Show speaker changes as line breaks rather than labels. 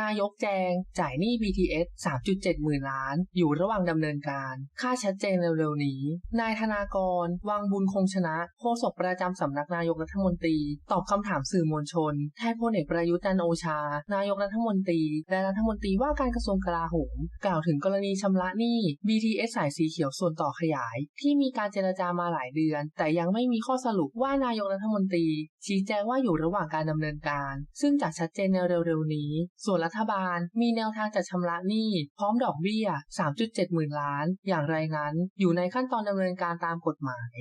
นายกแจง จ่ายหนี้ BTS 3.7 หมื่นล้าน อยู่ระหว่างดำเนินการ ค่าชัดเจนเร็วๆนี้ นายธนากร วังบุญคงชนะ โฆษกประจำสำนักนายกรัฐมนตรี ตอบคำถามสื่อมวลชน แทนพลเอกประยุทธ์จันโอชา นายกรัฐมนตรี และรัฐมนตรีว่าการกระทรวงกลาโหม กล่าวถึงกรณีชำระหนี้ BTS สายสีเขียวส่วนต่อขยาย ที่มีการเจรจามาหลายเดือน แต่ยังไม่มีข้อสรุปว่านายกรัฐมนตรี ชี้แจงว่าอยู่ระหว่างการดำเนินการ ซึ่งจะชัดเจนในเร็วๆนี้ ส่วนนรัฐบาล มีแนวทางจัดชำระหนี้ พร้อมดอกเบี้ย 3.7 หมื่นล้าน อย่างไรนั้น อยู่ในขั้นตอนดำเนินการตามกฎหมาย